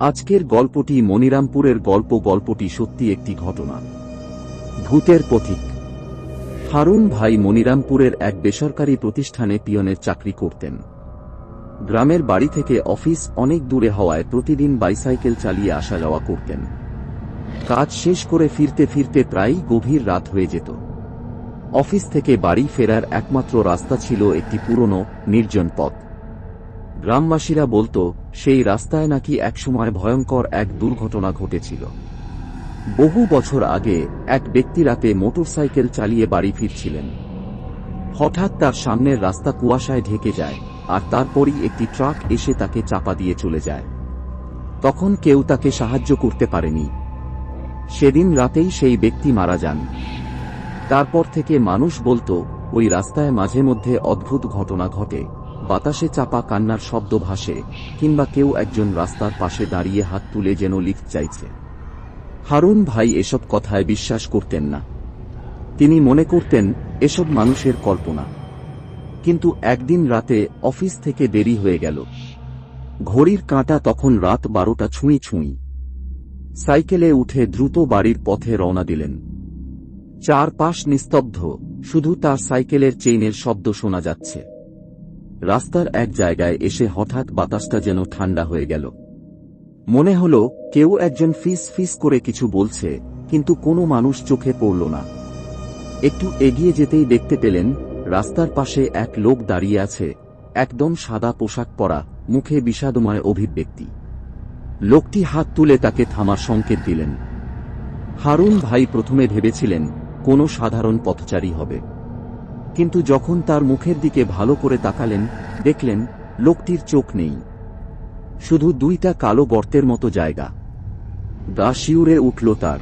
আজকের গল্পটি মনিরামপুরের গল্প গল্পটি সত্যি একটি ঘটনা। ভূতের পথিক। হারুন ভাই মনিরামপুরের এক বেসরকারি প্রতিষ্ঠানে পিয়নের চাকরি করতেন। গ্রামের বাড়ি থেকে অফিস অনেক দূরে হওয়ায় প্রতিদিন বাইসাইকেল চালিয়ে আসা যাওয়া করতেন। কাজ শেষ করে ফিরতে ফিরতে প্রায়ই গভীর রাত হয়ে যেত। অফিস থেকে বাড়ি ফেরার একমাত্র রাস্তা ছিল একটি পুরনো, নির্জন পথ। গ্রামবাসীরা বলতো, সেই রাস্তায় নাকি একসময় ভয়ঙ্কর এক দুর্ঘটনা ঘটেছিল। বহু বছর আগে এক ব্যক্তি রাতে মোটরসাইকেল চালিয়ে বাড়ি ফিরছিলেন। হঠাৎ তার সামনের রাস্তা কুয়াশায় ঢেকে যায় আর তারপরই একটি ট্রাক এসে তাকে চাপা দিয়ে চলে যায়। তখন কেউ তাকে সাহায্য করতে পারেনি। সেদিন রাতেই সেই ব্যক্তি মারা যান। তারপর থেকে মানুষ বলতো, ওই রাস্তায় মাঝে মধ্যে অদ্ভুত ঘটনা ঘটে। বাতাসে চাপা কান্নার শব্দ ভাসে, কিংবা কেউ একজন রাস্তার পাশে দাঁড়িয়ে হাত তুলে যেন লিফট চাইছে। হারুন ভাই এসব কথায় বিশ্বাস করতেন না। তিনি মনে করতেন, এসব মানুষের কল্পনা। কিন্তু একদিন রাতে অফিস থেকে দেরি হয়ে গেল। ঘড়ির কাঁটা তখন রাত বারোটা ছুঁই ছুঁই। সাইকেলে উঠে দ্রুত বাড়ির পথে রওনা দিলেন। চারপাশ নিস্তব্ধ, শুধু তার সাইকেলের চেইনের শব্দ শোনা যাচ্ছে। রাস্তার এক জায়গায় এসে হঠাৎ বাতাসটা যেন ঠান্ডা হয়ে গেল। মনে হলো, কেউ একজন ফিস ফিস করে কিছু বলছে, কিন্তু কোনো মানুষ চোখে পড়ল না। একটু এগিয়ে যেতেই দেখতে পেলেন, রাস্তার পাশে এক লোক দাঁড়িয়ে আছে, একদম সাদা পোশাক পরা, মুখে বিষাদময় অভিব্যক্তি। লোকটি হাত তুলে তাকে থামার সংকেত দিলেন। হারুন ভাই প্রথমে ভেবেছিলেন, কোনো সাধারণ পথচারী হবে। কিন্তু যখন তার মুখের দিকে ভালো করে তাকালেন, দেখলেন, লোকটির চোখ নেই। শুধু দুইটা কালো গর্তের মতো জায়গা। গা শিউরে উঠল তার।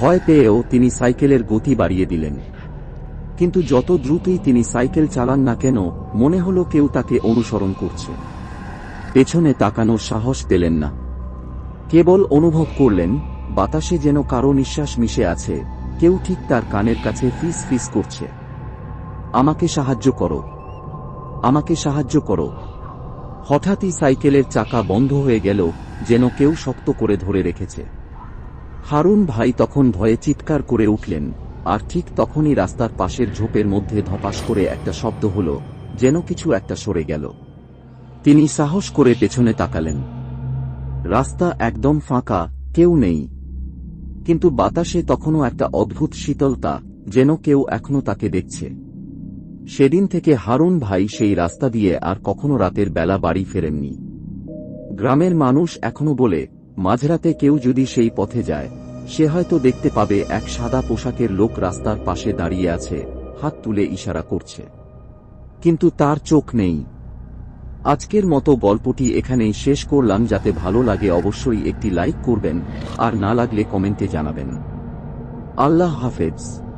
ভয় পেয়েও তিনি সাইকেলের গতি বাড়িয়ে দিলেন। কিন্তু যত দ্রুতই তিনি সাইকেল চালান না কেন, মনে হলো কেউ তাকে অনুসরণ করছে। পেছনে তাকানোর সাহস পেলেন না। কেবল অনুভব করলেন, বাতাসে যেন কারও নিঃশ্বাস মিশে আছে, কেউ ঠিক তার কানের কাছে ফিস ফিস করছে। আমাকে সাহায্য করো। আমাকে সাহায্য করো। হঠাৎই সাইকেলের চাকা বন্ধ হয়ে গেল, যেন কেউ শক্ত করে ধরে রেখেছে। হারুন ভাই তখন ভয়ে চিৎকার করে উঠলেন, আর ঠিক তখনই রাস্তার পাশের ঝোপের মধ্যে ধপাস করে একটা শব্দ হল, যেন কিছু একটা সরে গেল। তিনি সাহস করে পেছনে তাকালেন। রাস্তা একদম ফাঁকা, কেউ নেই। কিন্তু বাতাসে তখনও একটা অদ্ভুত শীতলতা, যেন কেউ এখনও তাকে দেখছে। সেদিন থেকে হারুন ভাই সেই রাস্তা দিয়ে আর কখনো রাতের বেলা বাড়ি ফেরেননি। গ্রামের মানুষ এখনও বলে, মাঝরাতে কেউ যদি সেই পথে যায়, সে হয়তো দেখতে পাবে এক সাদা পোশাকের লোক রাস্তার পাশে দাঁড়িয়ে আছে, হাত তুলে ইশারা করছে। কিন্তু তার চোখ নেই। আজকের মতো গল্পটি এখানেই শেষ করলাম, যাতে ভালো লাগে অবশ্যই একটি লাইক করবেন, আর না লাগলে কমেন্টে জানাবেন। আল্লাহ হাফেজ।